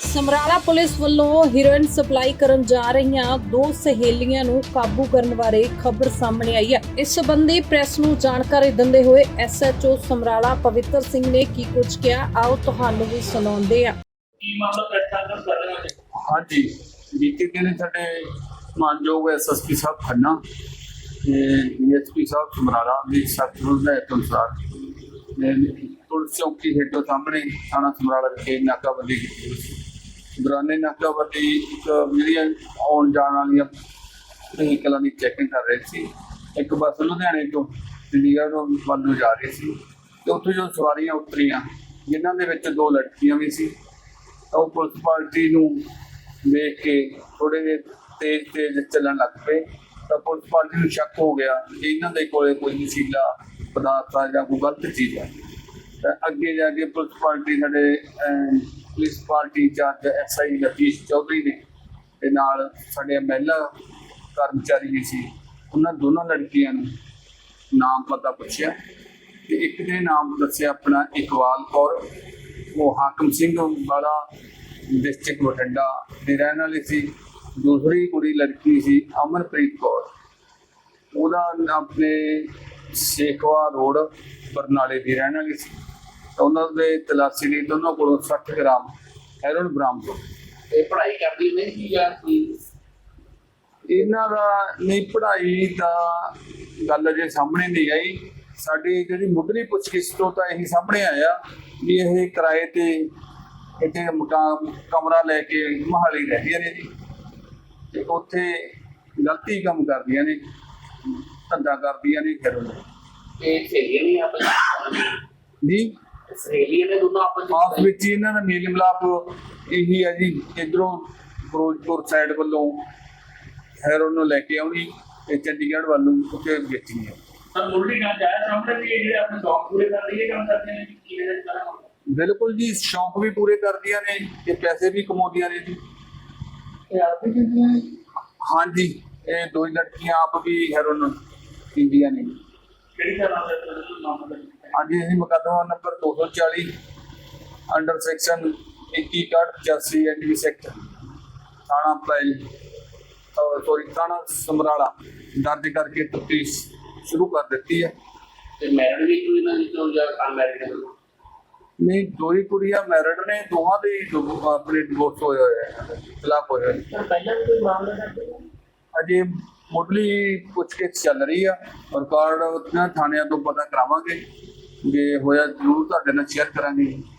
Samrala police ਵੱਲੋਂ heroin supply ਕਰਨ ਜਾ ਰਹੀਆਂ ਦੋ ਸਹੇਲੀਆਂ ਨੂੰ ਕਾਬੂ ਕਰਨ ਬਾਰੇ ਖਬਰ ਸਾਹਮਣੇ ਆਈ ਹੈ। ਇਸ ਸੰਬੰਧੀ ਪ੍ਰੈਸ ਨੂੰ ਜਾਣਕਾਰੀ ਦਿੰਦੇ ਹੋਏ ਐਸਐਚਓ ਸਮਰਾਲਾ ਪਵਿੱਤਰ ਸਿੰਘ ਨੇ ਕੀ ਕੁਝ ਕਿਹਾ ਆਓ ਤੁਹਾਨੂੰ ਵੀ ਸੁਣਾਉਂਦੇ ਹਾਂ। ਕੀ ਮਾਮਲਾ ਪ੍ਰੈਸ ਕਰ ਰਹੇ ਹੋ ਹਾਂਜੀ ਬੀਤੇ ਦਿਨ ਸਾਡੇ ਮਾਨਯੋਗ ਐਸਐਸਪੀ ਸਾਹਿਬ ਖੰਨਾ ਤੇ ਡੀਐਸਪੀ ਸਾਹਿਬ ਸਮਰਾਲਾ ਦੀ ਸਖਤ ਹਦਾਇਤ ਅਨੁਸਾਰ ਨੇ ਪੁਲਿਸ ਚੌਕੀ ਹੇਠੋਂ ਸਾਹਮਣੇ ਥਾਣਾ ਸਮਰਾਲਾ ਵਿਖੇ ਨਾਕਾਬੰਦੀ ਕੀਤੀ ਦੌਰਾਨੇ ਨਾਕਾਬੰਦੀ ਇੱਕ ਜਿਹੜੀਆਂ ਆਉਣ ਜਾਣ ਵਾਲੀਆਂ ਵਹੀਕਲਾਂ ਦੀ ਚੈਕਿੰਗ ਕਰ ਰਹੇ ਸੀ। ਇੱਕ ਬੱਸ ਲੁਧਿਆਣੇ ਤੋਂ ਚੰਡੀਗੜ੍ਹ ਵੱਲ ਨੂੰ ਜਾ ਰਹੀ ਸੀ ਤੇ ਉੱਥੇ ਜੋ ਸਵਾਰੀਆਂ ਉਤਰੀਆਂ, ਜਿਨ੍ਹਾਂ ਦੇ ਵਿੱਚ ਦੋ ਲੜਕੀਆਂ ਵੀ ਸੀ, ਤਾਂ ਉਹ ਪੁਲਿਸ ਪਾਰਟੀ ਨੂੰ ਵੇਖ ਕੇ ਥੋੜੇ ਜਿਹੇ ਤੇਜ਼ ਤੇਜ਼ ਚੱਲਣ ਲੱਗ ਪਏ। ਤਾਂ ਪੁਲਿਸ ਪਾਰਟੀ ਨੂੰ ਸ਼ੱਕ ਹੋ ਗਿਆ ਕਿ ਇਹਨਾਂ ਦੇ ਕੋਲੇ ਕੋਈ ਨਸ਼ੀਲਾ ਪਦਾਰਥ ਆ ਜਾਂ ਕੋਈ ਗਲਤ ਚੀਜ਼ ਆ। ਤਾਂ ਅੱਗੇ ਜਾ ਕੇ ਪੁਲਿਸ ਪਾਰਟੀ ਸਾਡੇ police party charge SI Latish Chaudhary ਨੇ ਤੇ ਨਾਲ ਸਾਡੇ ਮਹਿਲਾ ਕਰਮਚਾਰੀ ਵੀ ਸੀ, ਉਹਨਾਂ ਦੋਨਾਂ ਲੜਕੀਆਂ ਨੂੰ ਨਾਮ ਪਤਾ ਪੁੱਛਿਆ ਤੇ ਇੱਕ ਨੇ ਨਾਮ ਦੱਸਿਆ ਆਪਣਾ ਇਕਬਾਲ ਕੌਰ, ਉਹ ਹਾਕਮ ਸਿੰਘ ਵਾਲਾ ਡਿਸਟ੍ਰਿਕਟ ਬਠਿੰਡਾ ਦੀ ਰਹਿਣ ਵਾਲੀ ਸੀ, ਦੂਸਰੀ ਕੁੜੀ ਲੜਕੀ ਸੀ ਅਮਨਪ੍ਰੀਤ ਕੌਰ। ਉਹਦਾ ਆਪਣੇ ਸੇਖਵਾ ਰੋਡ ਬਰਨਾਲੇ ਦੀ ਰਹਿਣ ਵਾਲੀ ਸੀ। ਤਾਂ ਉਹਨਾਂ ਦੇ ਤਲਾਸ਼ੀ ਲਈ ਦੋਨੋਂ ਕੋਲੋਂ 60 ਗ੍ਰਾਮ ਹੈਰੋਨ ਬਰਾਮਦ ਹੋਈ ਇਹ ਪੜ੍ਹਾਈ ਕਰਦੀ ਨਹੀਂ ਕੀ ਯਾਰ ਕੀ? ਇਹਨਾਂ ਦਾ ਨਹੀਂ ਪੜ੍ਹਾਈ ਦਾ ਗੱਲ ਜੇ ਸਾਹਮਣੇ ਨਹੀਂ ਆਈ। ਸਾਡੀ ਜਿਹੜੀ ਮੁੱਢਲੀ ਪੁੱਛਗਿੱਛ ਤੋਂ ਤਾਂ ਇਹੀ ਸਾਹਮਣੇ ਆਇਆ ਵੀ ਇਹ ਕਿਰਾਏ ਤੇ ਇੱਥੇ ਮਕਾਨ ਕਮਰਾ ਲੈ ਕੇ ਮਹਾਲੀ ਰਹਿੰਦੀਆਂ ਨੇ ਜੀ। ਤੇ ਉੱਥੇ ਗਲਤੀ ਕੰਮ ਕਰਦੀਆਂ ਨੇ ਧੰਦਾ ਕਰਦੀਆਂ ਨੇ ਫਿਰ ਇਹ ਸਹੇਲੀਆਂ ਨਹੀਂ ਆਪਸ ਜੀ? ਵਿੱਚ ਸਹੇਲੀਆਂ ਨੇ ਦੋਨੋਂ ਆਪਸ ਆਪਸ ਵਿੱਚ ਹੀ ਇਹਨਾਂ ਦਾ ਮੇਲ ਮਿਲਾਪ ਇਹੀ ਹੈ ਜੀ ਇਧਰੋਂ ਫਿਰੋਜ਼ਪੁਰ ਸਾਈਡ ਵੱਲੋਂ ਹੈਰੋਨ ਨੂੰ ਲੈ ਕੇ ਆਉਣੀ ਤੇ ਚੰਡੀਗੜ੍ਹ ਵੱਲ ਨੂੰ ਉੱਥੇ ਵੇਚਣੀ ਹੈ ਸਰ ਮੁੱਢਲੀ ਗੱਲ ਆਇਆ ਸਾਹਮਣੇ ਵੀ ਇਹ ਜਿਹੜੇ ਆਪਣੇ ਸ਼ੌਕ ਪੂਰੇ ਕਰ ਰਹੀ ਹੈ ਕੰਮ ਕਰਦੇ ਨੇ ਕੀ ਇਹਦੇ ਕਰਾਂ ਬਿਲਕੁਲ ਜੀ ਸ਼ੌਂਕ ਵੀ ਪੂਰੇ ਕਰਦੀਆਂ ਨੇ ਤੇ ਪੈਸੇ ਵੀ ਕਮਾਉਂਦੀਆਂ ਨੇ ਜੀ। ਇਹ ਆਪ ਹੀ ਹਾਂਜੀ ਇਹ ਦੋ ਹੀ ਲੜਕੀਆਂ ਆਪ ਵੀ ਹੈਰੋਨ ਪੀਂਦੀਆਂ ਨੇ। ਕਿਹੜੀ ਤਰ੍ਹਾਂ ਦਾ ਨਾਮ ਪਤਾ ਅੱਜ ਅਸੀਂ ਮੁਕੱਦਮਾ ਨੰਬਰ 240 ਅੰਡਰ ਸੈਕਸ਼ਨ 2185 ਐਨਡੀ ਸੈਕਟ ਥਾਣਾ ਪੈਲ ਸੋਰੀ ਥਾਣਾ ਸਮਰਾਲਾ ਦਰਜ ਕਰਕੇ ਤਫਤੀਸ਼ ਸ਼ੁਰੂ ਕਰ ਦਿੱਤੀ ਹੈ। ਤੇ ਮੈਰਿਡ ਵੀ ਕੋਈ ਨਾ ਜਿੱਤੋਂ ਜਾਂ ਅਨਮੈਰਿਡ ਹੈ? ਨਹੀਂ ਦੋ ਹੀ ਕੁੜੀਆਂ ਮੈਰਿਡ ਨੇ ਦੋਵਾਂ ਦੇ ਆਪਣੇ ਡਿਵੋਰਸ ਹੋਏ ਹੋਏ ਹੈ ਤਲਾਕ ਹੋਏ ਪਹਿਲਾਂ ਕੋਈ ਮਾਮਲਾ ਕਰਦੇ ਨੇ ਅਜੇ ਮੁੱਢਲੀ ਪੁੱਛਗਿੱਛ ਚੱਲ ਰਹੀ ਆ ਰਿਕਾਰਡ ਉਹਨਾਂ ਥਾਣਿਆਂ ਤੋਂ ਪਤਾ ਕਰਾਵਾਂਗੇ। ਜੇ ਹੋਇਆ ਜ਼ਰੂਰ ਤੁਹਾਡੇ ਨਾਲ ਸ਼ੇਅਰ ਕਰਾਂਗੇ